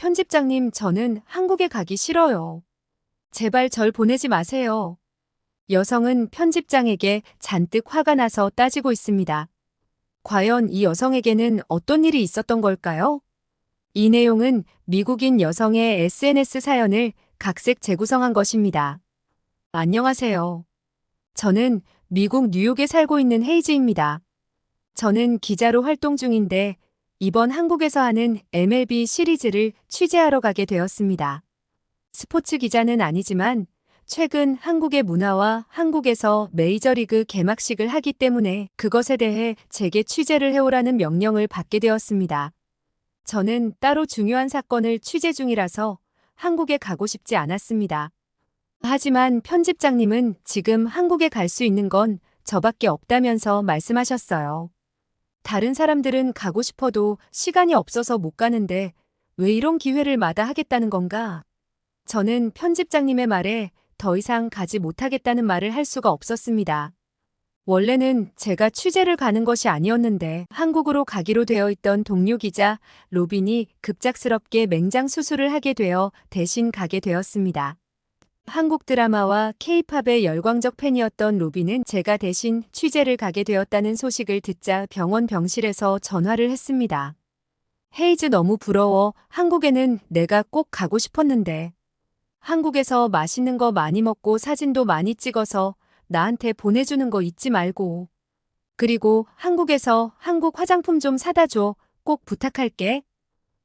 편집장님, 저는 한국에 가기 싫어요. 제발 절 보내지 마세요. 여성은 편집장에게 잔뜩 화가 나서 따지고 있습니다. 과연 이 여성에게는 어떤 일이 있었던 걸까요? 이 내용은 미국인 여성의 SNS 사연을 각색 재구성한 것입니다. 안녕하세요. 저는 미국 뉴욕에 살고 있는 헤이즈입니다. 저는 기자로 활동 중인데 이번 한국에서 하는 MLB 시리즈를 취재하러 가게 되었습니다. 스포츠 기자는 아니지만 최근 한국의 문화와 한국에서 메이저리그 개막식을 하기 때문에 그것에 대해 제게 취재를 해오라는 명령을 받게 되었습니다. 저는 따로 중요한 사건을 취재 중이라서 한국에 가고 싶지 않았습니다. 하지만 편집장님은 지금 한국에 갈 수 있는 건 저밖에 없다면서 말씀하셨어요. 다른 사람들은 가고 싶어도 시간이 없어서 못 가는데 왜 이런 기회를 마다하겠다는 건가? 저는 편집장님의 말에 더 이상 가지 못하겠다는 말을 할 수가 없었습니다. 원래는 제가 취재를 가는 것이 아니었는데 한국으로 가기로 되어 있던 동료 기자 로빈이 급작스럽게 맹장 수술을 하게 되어 대신 가게 되었습니다. 한국 드라마와 케이팝의 열광적 팬이었던 로빈은 제가 대신 취재를 가게 되었다는 소식을 듣자 병원 병실에서 전화를 했습니다. 헤이즈 너무 부러워. 한국에는 내가 꼭 가고 싶었는데. 한국에서 맛있는 거 많이 먹고 사진도 많이 찍어서 나한테 보내주는 거 잊지 말고. 그리고 한국에서 한국 화장품 좀 사다 줘. 꼭 부탁할게.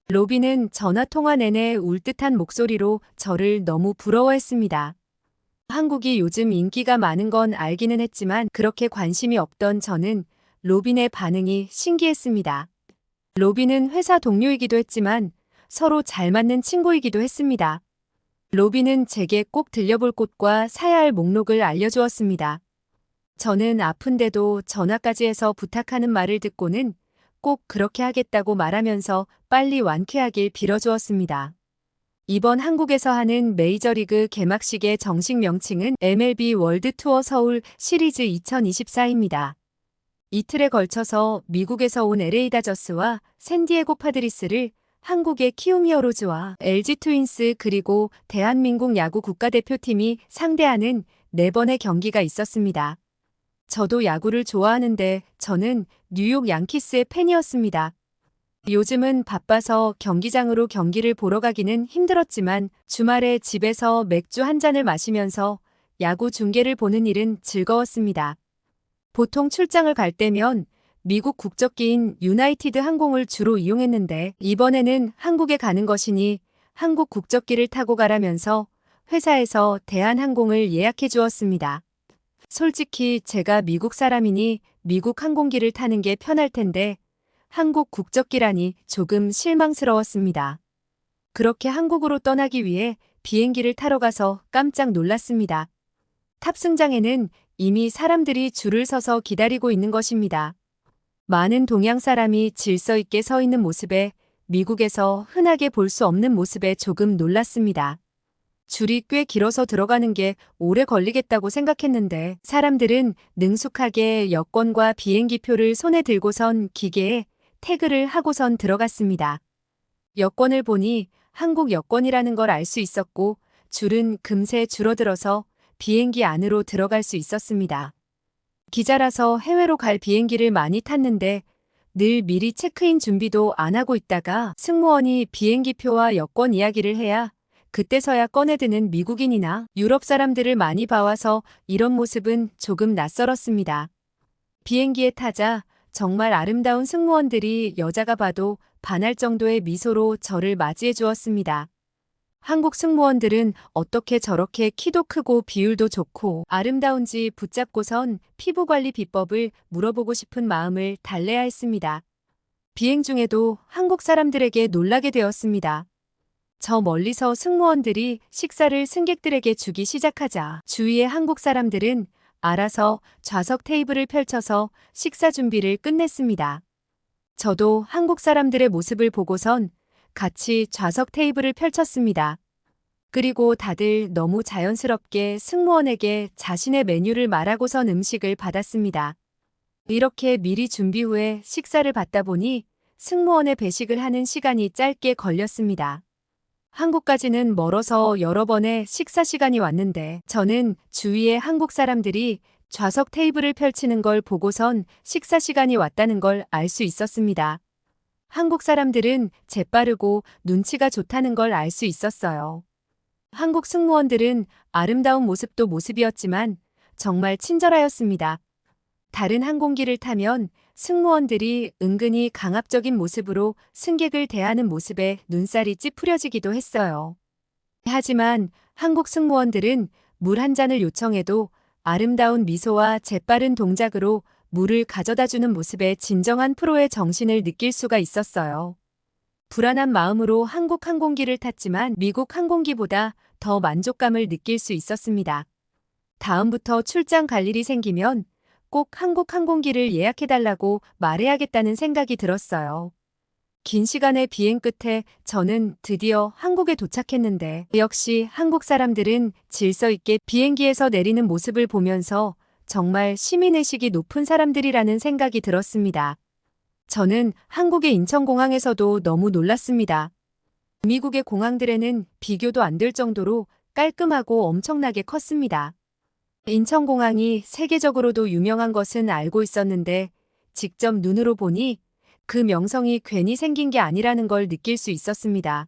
로비는 전화 통화 내내 울 듯한 목소리로 저를 너무 부러워했습니다. 한국이 요즘 인기가 많은 건 알기는 했지만 그렇게 관심이 없던 저는 로빈의 반응이 신기했습니다. 로빈은 회사 동료이기도 했지만 서로 잘 맞는 친구이기도 했습니다. 로빈은 제게 꼭 들려볼 곳과 사야 할 목록을 알려주었습니다. 저는 아픈데도 전화까지 해서 부탁하는 말을 듣고는 꼭 그렇게 하겠다고 말하면서 빨리 완쾌하길 빌어주었습니다. 이번 한국에서 하는 메이저리그 개막식의 정식 명칭은 MLB 월드 투어 서울 시리즈 2024입니다. 이틀에 걸쳐서 미국에서 온 LA 다저스와 샌디에고 파드리스를 한국의 키움 히어로즈와 LG 트윈스 그리고 대한민국 야구 국가대표팀이 상대하는 네 번의 경기가 있었습니다. 저도 야구를 좋아하는데 저는 뉴욕 양키스의 팬이었습니다. 요즘은 바빠서 경기장으로 경기를 보러 가기는 힘들었지만 주말에 집에서 맥주 한 잔을 마시면서 야구 중계를 보는 일은 즐거웠습니다. 보통 출장을 갈 때면 미국 국적기인 유나이티드 항공을 주로 이용했는데 이번에는 한국에 가는 것이니 한국 국적기를 타고 가라면서 회사에서 대한항공을 예약해 주었습니다. 솔직히 제가 미국 사람이니 미국 항공기를 타는 게 편할 텐데 한국 국적기라니 조금 실망스러웠습니다. 그렇게 한국으로 떠나기 위해 비행기를 타러 가서 깜짝 놀랐습니다. 탑승장에는 이미 사람들이 줄을 서서 기다리고 있는 것입니다. 많은 동양 사람이 질서 있게 서 있는 모습에 미국에서 흔하게 볼 수 없는 모습에 조금 놀랐습니다. 줄이 꽤 길어서 들어가는 게 오래 걸리겠다고 생각했는데 사람들은 능숙하게 여권과 비행기표를 손에 들고선 기계에 태그를 하고선 들어갔습니다. 여권을 보니 한국 여권이라는 걸 알 수 있었고 줄은 금세 줄어들어서 비행기 안으로 들어갈 수 있었습니다. 기자라서 해외로 갈 비행기를 많이 탔는데 늘 미리 체크인 준비도 안 하고 있다가 승무원이 비행기표와 여권 이야기를 해야 그때서야 꺼내드는 미국인이나 유럽 사람들을 많이 봐와서 이런 모습은 조금 낯설었습니다. 비행기에 타자 정말 아름다운 승무원들이 여자가 봐도 반할 정도의 미소로 저를 맞이해 주었습니다. 한국 승무원들은 어떻게 저렇게 키도 크고 비율도 좋고 아름다운지 붙잡고선 피부 관리 비법을 물어보고 싶은 마음을 달래야 했습니다. 비행 중에도 한국 사람들에게 놀라게 되었습니다. 저 멀리서 승무원들이 식사를 승객들에게 주기 시작하자 주위의 한국 사람들은 알아서 좌석 테이블을 펼쳐서 식사 준비를 끝냈습니다. 저도 한국 사람들의 모습을 보고선 같이 좌석 테이블을 펼쳤습니다. 그리고 다들 너무 자연스럽게 승무원에게 자신의 메뉴를 말하고선 음식을 받았습니다. 이렇게 미리 준비 후에 식사를 받다 보니 승무원의 배식을 하는 시간이 짧게 걸렸습니다. 한국까지는 멀어서 여러 번의 식사 시간이 왔는데 저는 주위에 한국 사람들이 좌석 테이블을 펼치는 걸 보고선 식사 시간이 왔다는 걸 알 수 있었습니다. 한국 사람들은 재빠르고 눈치가 좋다는 걸 알 수 있었어요. 한국 승무원들은 아름다운 모습도 모습이었지만 정말 친절하였습니다. 다른 항공기를 타면 승무원들이 은근히 강압적인 모습으로 승객을 대하는 모습에 눈살이 찌푸려지기도 했어요. 하지만 한국 승무원들은 물 한 잔을 요청해도 아름다운 미소와 재빠른 동작으로 물을 가져다 주는 모습에 진정한 프로의 정신을 느낄 수가 있었어요. 불안한 마음으로 한국 항공기를 탔지만 미국 항공기보다 더 만족감을 느낄 수 있었습니다. 다음부터 출장 갈 일이 생기면 꼭 한국 항공기를 예약해달라고 말해야겠다는 생각이 들었어요. 긴 시간의 비행 끝에 저는 드디어 한국에 도착했는데 역시 한국 사람들은 질서 있게 비행기에서 내리는 모습을 보면서 정말 시민의식이 높은 사람들이라는 생각이 들었습니다. 저는 한국의 인천공항에서도 너무 놀랐습니다. 미국의 공항들에는 비교도 안 될 정도로 깔끔하고 엄청나게 컸습니다. 인천공항이 세계적으로도 유명한 것은 알고 있었는데 직접 눈으로 보니 그 명성이 괜히 생긴 게 아니라는 걸 느낄 수 있었습니다.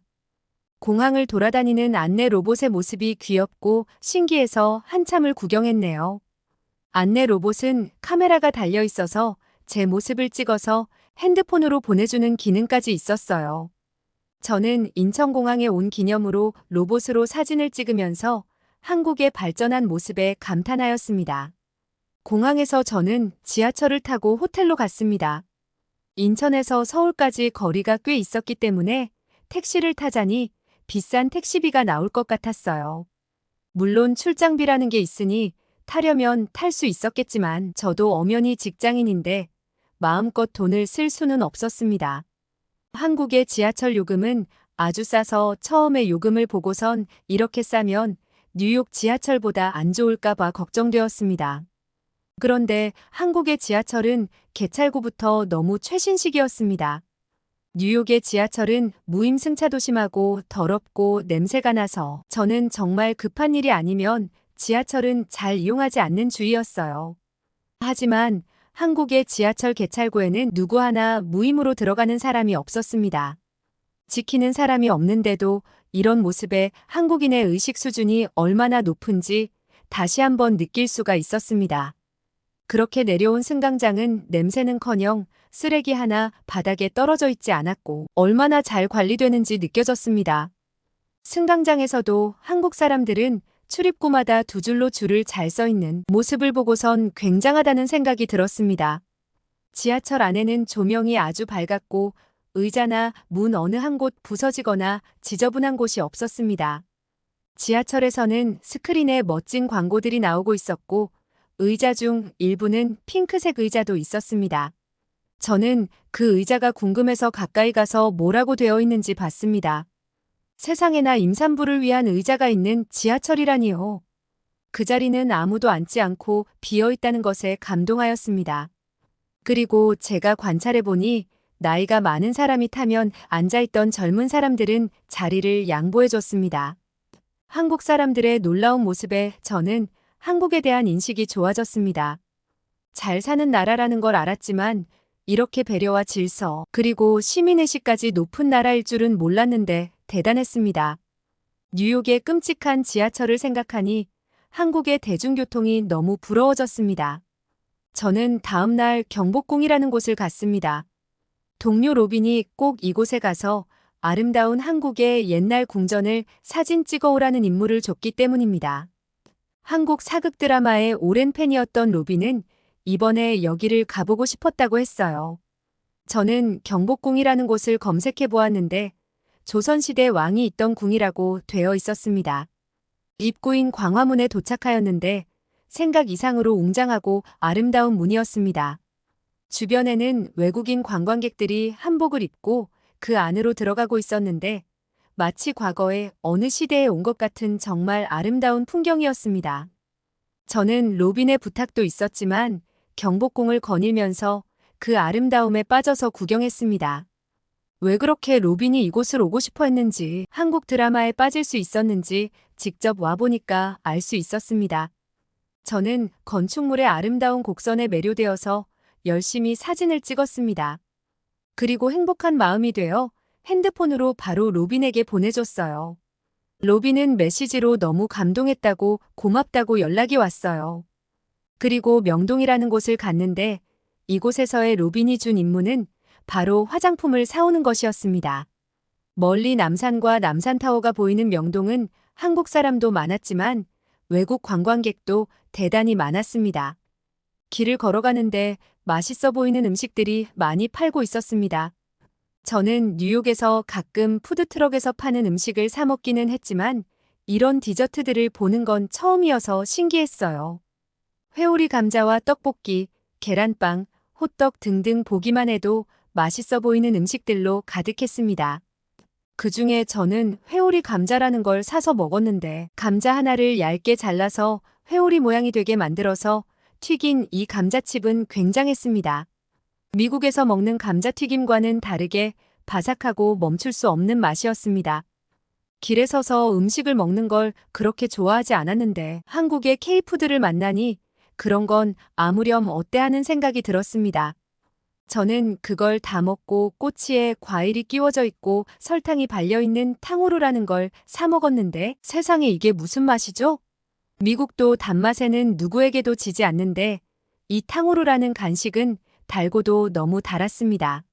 공항을 돌아다니는 안내 로봇의 모습이 귀엽고 신기해서 한참을 구경했네요. 안내 로봇은 카메라가 달려 있어서 제 모습을 찍어서 핸드폰으로 보내주는 기능까지 있었어요. 저는 인천공항에 온 기념으로 로봇으로 사진을 찍으면서 한국의 발전한 모습에 감탄하였습니다. 공항에서 저는 지하철을 타고 호텔로 갔습니다. 인천에서 서울까지 거리가 꽤 있었기 때문에 택시를 타자니 비싼 택시비가 나올 것 같았어요. 물론 출장비라는 게 있으니 타려면 탈 수 있었겠지만 저도 엄연히 직장인인데 마음껏 돈을 쓸 수는 없었습니다. 한국의 지하철 요금은 아주 싸서 처음에 요금을 보고선 이렇게 싸면 뉴욕 지하철보다 안 좋을까봐 걱정되었습니다. 그런데 한국의 지하철은 개찰구부터 너무 최신식이었습니다. 뉴욕의 지하철은 무임승차도 심하고 더럽고 냄새가 나서 저는 정말 급한 일이 아니면 지하철은 잘 이용하지 않는 주의였어요. 하지만 한국의 지하철 개찰구에는 누구 하나 무임으로 들어가는 사람이 없었습니다. 지키는 사람이 없는데도 이런 모습에 한국인의 의식 수준이 얼마나 높은지 다시 한번 느낄 수가 있었습니다. 그렇게 내려온 승강장은 냄새는커녕 쓰레기 하나 바닥에 떨어져 있지 않았고 얼마나 잘 관리되는지 느껴졌습니다. 승강장에서도 한국 사람들은 출입구마다 두 줄로 줄을 잘 서 있는 모습을 보고선 굉장하다는 생각이 들었습니다. 지하철 안에는 조명이 아주 밝았고 의자나 문 어느 한 곳 부서지거나 지저분한 곳이 없었습니다. 지하철에서는 스크린에 멋진 광고들이 나오고 있었고 의자 중 일부는 핑크색 의자도 있었습니다. 저는 그 의자가 궁금해서 가까이 가서 뭐라고 되어 있는지 봤습니다. 세상에나 임산부를 위한 의자가 있는 지하철이라니요. 그 자리는 아무도 앉지 않고 비어 있다는 것에 감동하였습니다. 그리고 제가 관찰해 보니 나이가 많은 사람이 타면 앉아있던 젊은 사람들은 자리를 양보해 줬습니다. 한국 사람들의 놀라운 모습에 저는 한국에 대한 인식이 좋아졌습니다. 잘 사는 나라라는 걸 알았지만 이렇게 배려와 질서, 그리고 시민의식까지 높은 나라일 줄은 몰랐는데 대단했습니다. 뉴욕의 끔찍한 지하철을 생각하니 한국의 대중교통이 너무 부러워졌습니다. 저는 다음날 경복궁이라는 곳을 갔습니다. 동료 로빈이 꼭 이곳에 가서 아름다운 한국의 옛날 궁전을 사진 찍어오라는 임무를 줬기 때문입니다. 한국 사극 드라마의 오랜 팬이었던 로빈은 이번에 여기를 가보고 싶었다고 했어요. 저는 경복궁이라는 곳을 검색해 보았는데 조선시대 왕이 있던 궁이라고 되어 있었습니다. 입구인 광화문에 도착하였는데 생각 이상으로 웅장하고 아름다운 문이었습니다. 주변에는 외국인 관광객들이 한복을 입고 그 안으로 들어가고 있었는데 마치 과거의 어느 시대에 온 것 같은 정말 아름다운 풍경이었습니다. 저는 로빈의 부탁도 있었지만 경복궁을 거닐면서 그 아름다움에 빠져서 구경했습니다. 왜 그렇게 로빈이 이곳을 오고 싶어 했는지, 한국 드라마에 빠질 수 있었는지 직접 와보니까 알 수 있었습니다. 저는 건축물의 아름다운 곡선에 매료되어서 열심히 사진을 찍었습니다. 그리고 행복한 마음이 되어 핸드폰으로 바로 로빈에게 보내줬어요. 로빈은 메시지로 너무 감동했다고 고맙다고 연락이 왔어요. 그리고 명동이라는 곳을 갔는데 이곳에서의 로빈이 준 임무는 바로 화장품을 사오는 것이었습니다. 멀리 남산과 남산타워가 보이는 명동은 한국 사람도 많았지만 외국 관광객도 대단히 많았습니다. 길을 걸어가는데 맛있어 보이는 음식들이 많이 팔고 있었습니다. 저는 뉴욕에서 가끔 푸드트럭에서 파는 음식을 사 먹기는 했지만 이런 디저트들을 보는 건 처음이어서 신기했어요. 회오리 감자와 떡볶이, 계란빵, 호떡 등등 보기만 해도 맛있어 보이는 음식들로 가득했습니다. 그 중에 저는 회오리 감자라는 걸 사서 먹었는데 감자 하나를 얇게 잘라서 회오리 모양이 되게 만들어서 튀긴 이 감자칩은 굉장했습니다. 미국에서 먹는 감자튀김과는 다르게 바삭하고 멈출 수 없는 맛이었습니다. 길에 서서 음식을 먹는 걸 그렇게 좋아하지 않았는데 한국의 K푸드를 만나니 그런 건 아무렴 어때 하는 생각이 들었습니다. 저는 그걸 다 먹고 꼬치에 과일이 끼워져 있고 설탕이 발려있는 탕후루라는 걸 사 먹었는데 세상에 이게 무슨 맛이죠? 미국도 단맛에는 누구에게도 지지 않는데 이 탕후루라는 간식은 달고도 너무 달았습니다.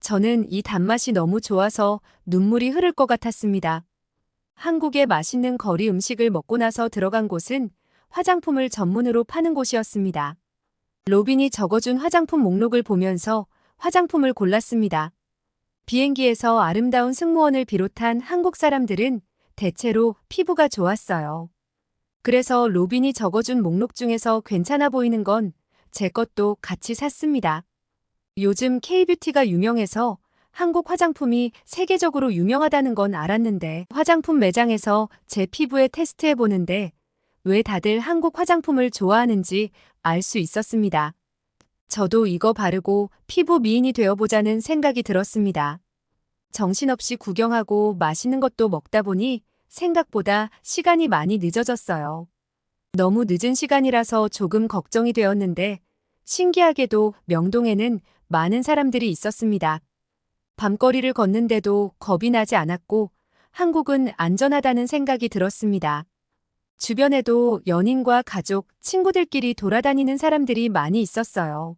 저는 이 단맛이 너무 좋아서 눈물이 흐를 것 같았습니다. 한국의 맛있는 거리 음식을 먹고 나서 들어간 곳은 화장품을 전문으로 파는 곳이었습니다. 로빈이 적어준 화장품 목록을 보면서 화장품을 골랐습니다. 비행기에서 아름다운 승무원을 비롯한 한국 사람들은 대체로 피부가 좋았어요. 그래서 로빈이 적어준 목록 중에서 괜찮아 보이는 건 제 것도 같이 샀습니다. 요즘 K뷰티가 유명해서 한국 화장품이 세계적으로 유명하다는 건 알았는데 화장품 매장에서 제 피부에 테스트해 보는데 왜 다들 한국 화장품을 좋아하는지 알 수 있었습니다. 저도 이거 바르고 피부 미인이 되어보자는 생각이 들었습니다. 정신없이 구경하고 맛있는 것도 먹다 보니 생각보다 시간이 많이 늦어졌어요. 너무 늦은 시간이라서 조금 걱정이 되었는데 신기하게도 명동에는 많은 사람들이 있었습니다. 밤거리를 걷는데도 겁이 나지 않았고 한국은 안전하다는 생각이 들었습니다. 주변에도 연인과 가족, 친구들끼리 돌아다니는 사람들이 많이 있었어요.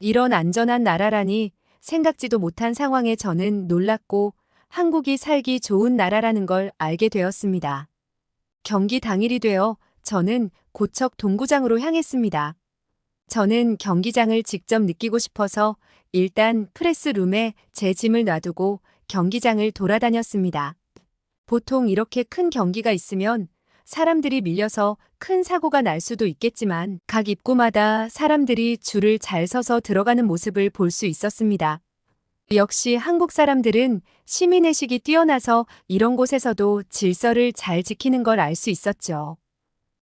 이런 안전한 나라라니 생각지도 못한 상황에 저는 놀랐고 한국이 살기 좋은 나라라는 걸 알게 되었습니다. 경기 당일이 되어 저는 고척 동구장으로 향했습니다. 저는 경기장을 직접 느끼고 싶어서 일단 프레스룸에 제 짐을 놔두고 경기장을 돌아다녔습니다. 보통 이렇게 큰 경기가 있으면 사람들이 밀려서 큰 사고가 날 수도 있겠지만 각 입구마다 사람들이 줄을 잘 서서 들어가는 모습을 볼 수 있었습니다. 역시 한국 사람들은 시민의식이 뛰어나서 이런 곳에서도 질서를 잘 지키는 걸 알 수 있었죠.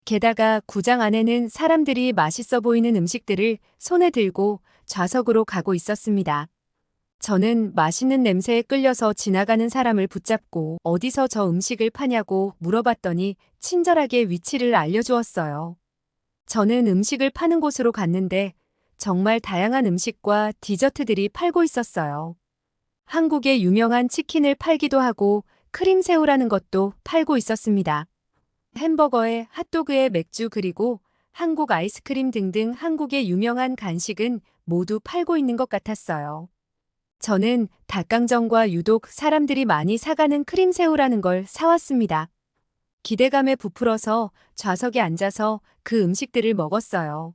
게다가 구장 안에는 사람들이 맛있어 보이는 음식들을 손에 들고 좌석으로 가고 있었습니다. 저는 맛있는 냄새에 끌려서 지나가는 사람을 붙잡고 어디서 저 음식을 파냐고 물어봤더니 친절하게 위치를 알려주었어요. 저는 음식을 파는 곳으로 갔는데 정말 다양한 음식과 디저트들이 팔고 있었어요. 한국의 유명한 치킨을 팔기도 하고 크림새우라는 것도 팔고 있었습니다. 햄버거에 핫도그에 맥주 그리고 한국 아이스크림 등등 한국의 유명한 간식은 모두 팔고 있는 것 같았어요. 저는 닭강정과 유독 사람들이 많이 사가는 크림새우라는 걸 사왔습니다. 기대감에 부풀어서 좌석에 앉아서 그 음식들을 먹었어요.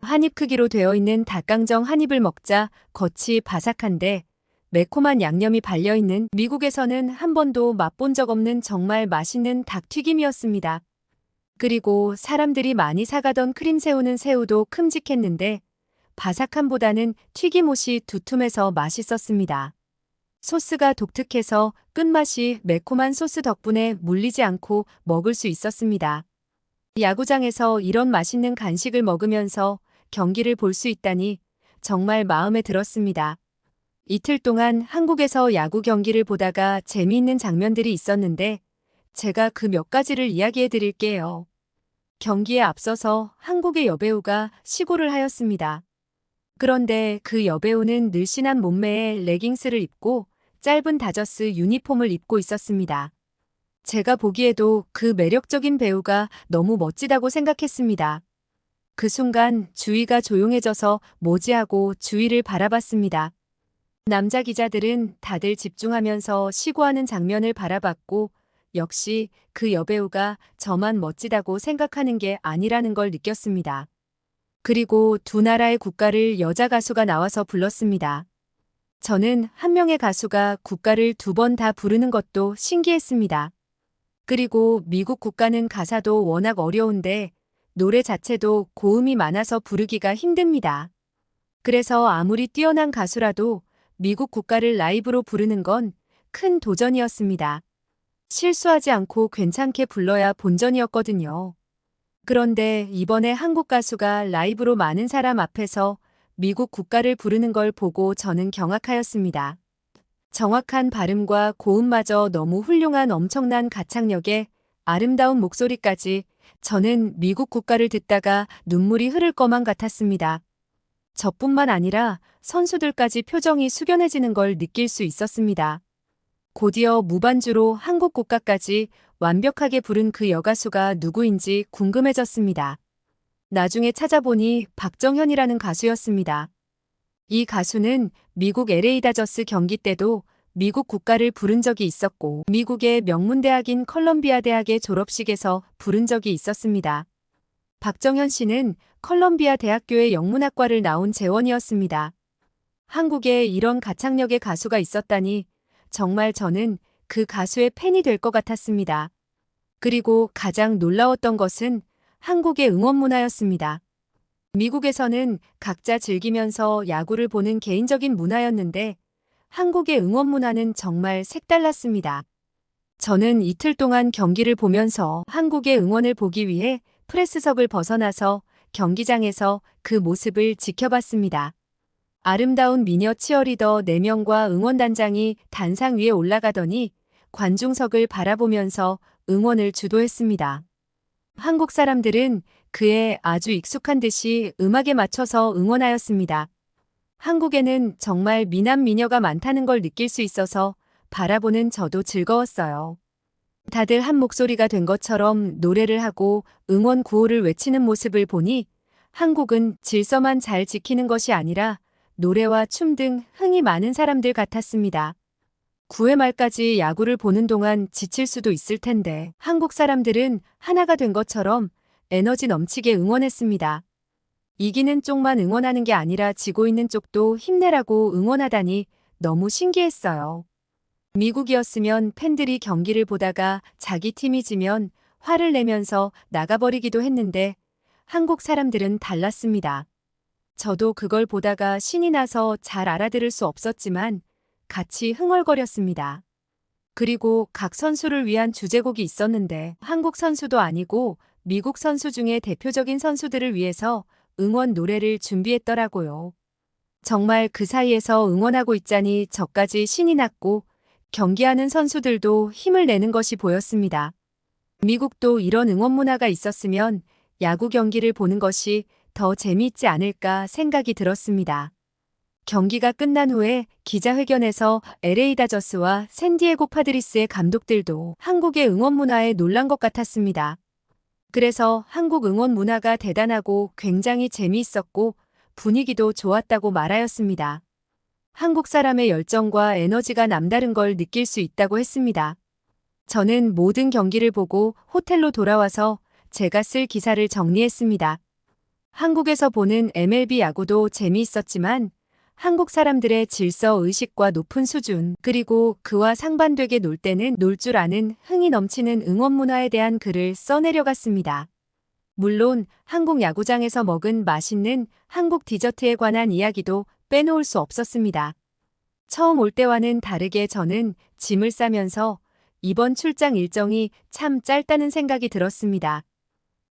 한입 크기로 되어 있는 닭강정 한 입을 먹자 겉이 바삭한데 매콤한 양념이 발려있는 미국에서는 한 번도 맛본 적 없는 정말 맛있는 닭튀김이었습니다. 그리고 사람들이 많이 사가던 크림 새우는 새우도 큼직했는데 바삭함보다는 튀김옷이 두툼해서 맛있었습니다. 소스가 독특해서 끝맛이 매콤한 소스 덕분에 물리지 않고 먹을 수 있었습니다. 야구장에서 이런 맛있는 간식을 먹으면서 경기를 볼 수 있다니 정말 마음에 들었습니다. 이틀 동안 한국에서 야구 경기를 보다가 재미있는 장면들이 있었는데 제가 그 몇 가지를 이야기해 드릴게요. 경기에 앞서서 한국의 여배우가 시구를 하였습니다. 그런데 그 여배우는 늘씬한 몸매에 레깅스를 입고 짧은 다저스 유니폼을 입고 있었습니다. 제가 보기에도 그 매력적인 배우가 너무 멋지다고 생각했습니다. 그 순간 주위가 조용해져서 뭐지 하고 주위를 바라봤습니다. 남자 기자들은 다들 집중하면서 시구하는 장면을 바라봤고 역시 그 여배우가 저만 멋지다고 생각하는 게 아니라는 걸 느꼈습니다. 그리고 두 나라의 국가를 여자 가수가 나와서 불렀습니다. 저는 한 명의 가수가 국가를 두 번 다 부르는 것도 신기했습니다. 그리고 미국 국가는 가사도 워낙 어려운데 노래 자체도 고음이 많아서 부르기가 힘듭니다. 그래서 아무리 뛰어난 가수라도 미국 국가를 라이브로 부르는 건 큰 도전이었습니다. 실수하지 않고 괜찮게 불러야 본전이었거든요. 그런데 이번에 한국 가수가 라이브로 많은 사람 앞에서 미국 국가를 부르는 걸 보고 저는 경악하였습니다. 정확한 발음과 고음마저 너무 훌륭한 엄청난 가창력에 아름다운 목소리까지 저는 미국 국가를 듣다가 눈물이 흐를 것만 같았습니다. 저뿐만 아니라 선수들까지 표정이 숙연해지는 걸 느낄 수 있었습니다. 곧이어 무반주로 한국 국가까지 완벽하게 부른 그 여가수가 누구인지 궁금해졌습니다. 나중에 찾아보니 박정현이라는 가수였습니다. 이 가수는 미국 LA 다저스 경기 때도 미국 국가를 부른 적이 있었고 미국의 명문대학인 컬럼비아 대학의 졸업식에서 부른 적이 있었습니다. 박정현 씨는 컬럼비아 대학교의 영문학과를 나온 재원이었습니다. 한국에 이런 가창력의 가수가 있었다니 정말 저는 그 가수의 팬이 될 것 같았습니다. 그리고 가장 놀라웠던 것은 한국의 응원 문화였습니다. 미국에서는 각자 즐기면서 야구를 보는 개인적인 문화였는데 한국의 응원 문화는 정말 색달랐습니다. 저는 이틀 동안 경기를 보면서 한국의 응원을 보기 위해 프레스석을 벗어나서 경기장에서 그 모습을 지켜봤습니다. 아름다운 미녀 치어리더 4명과 응원단장이 단상 위에 올라가더니 관중석을 바라보면서 응원을 주도했습니다. 한국 사람들은 그에 아주 익숙한 듯이 음악에 맞춰서 응원하였습니다. 한국에는 정말 미남 미녀가 많다는 걸 느낄 수 있어서 바라보는 저도 즐거웠어요. 다들 한 목소리가 된 것처럼 노래를 하고 응원 구호를 외치는 모습을 보니 한국은 질서만 잘 지키는 것이 아니라 노래와 춤 등 흥이 많은 사람들 같았습니다. 9회 말까지 야구를 보는 동안 지칠 수도 있을 텐데 한국 사람들은 하나가 된 것처럼 에너지 넘치게 응원했습니다. 이기는 쪽만 응원하는 게 아니라 지고 있는 쪽도 힘내라고 응원하다니 너무 신기했어요. 미국이었으면 팬들이 경기를 보다가 자기 팀이 지면 화를 내면서 나가버리기도 했는데 한국 사람들은 달랐습니다. 저도 그걸 보다가 신이 나서 잘 알아들을 수 없었지만 같이 흥얼거렸습니다. 그리고 각 선수를 위한 주제곡이 있었는데 한국 선수도 아니고 미국 선수 중에 대표적인 선수들을 위해서 응원 노래를 준비했더라고요. 정말 그 사이에서 응원하고 있자니 저까지 신이 났고 경기하는 선수들도 힘을 내는 것이 보였습니다. 미국도 이런 응원 문화가 있었으면 야구 경기를 보는 것이 더 재미있지 않을까 생각이 들었습니다. 경기가 끝난 후에 기자회견에서 LA 다저스와 샌디에고 파드리스의 감독들도 한국의 응원 문화에 놀란 것 같았습니다. 그래서 한국 응원 문화가 대단하고 굉장히 재미있었고 분위기도 좋았다고 말하였습니다. 한국 사람의 열정과 에너지가 남다른 걸 느낄 수 있다고 했습니다. 저는 모든 경기를 보고 호텔로 돌아와서 제가 쓸 기사를 정리했습니다. 한국에서 보는 MLB 야구도 재미있었지만 한국 사람들의 질서 의식과 높은 수준, 그리고 그와 상반되게 놀 때는 놀 줄 아는 흥이 넘치는 응원 문화에 대한 글을 써내려갔습니다. 물론 한국 야구장에서 먹은 맛있는 한국 디저트에 관한 이야기도 빼놓을 수 없었습니다. 처음 올 때와는 다르게 저는 짐을 싸면서 이번 출장 일정이 참 짧다는 생각이 들었습니다.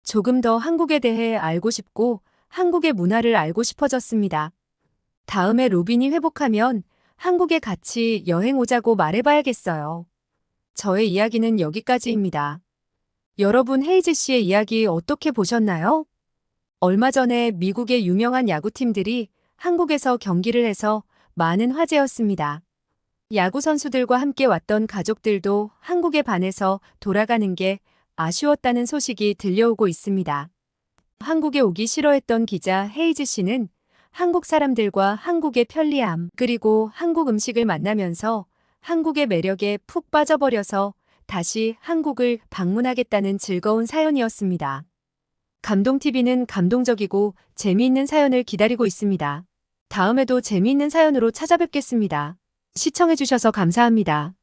조금 더 한국에 대해 알고 싶고 한국의 문화를 알고 싶어졌습니다. 다음에 로빈이 회복하면 한국에 같이 여행 오자고 말해봐야겠어요. 저의 이야기는 여기까지입니다. 여러분 헤이즈 씨의 이야기 어떻게 보셨나요? 얼마 전에 미국의 유명한 야구팀들이 한국에서 경기를 해서 많은 화제였습니다. 야구 선수들과 함께 왔던 가족들도 한국에 반해서 돌아가는 게 아쉬웠다는 소식이 들려오고 있습니다. 한국에 오기 싫어했던 기자 헤이즈 씨는 한국 사람들과 한국의 편리함, 그리고 한국 음식을 만나면서 한국의 매력에 푹 빠져버려서 다시 한국을 방문하겠다는 즐거운 사연이었습니다. 감동TV는 감동적이고 재미있는 사연을 기다리고 있습니다. 다음에도 재미있는 사연으로 찾아뵙겠습니다. 시청해주셔서 감사합니다.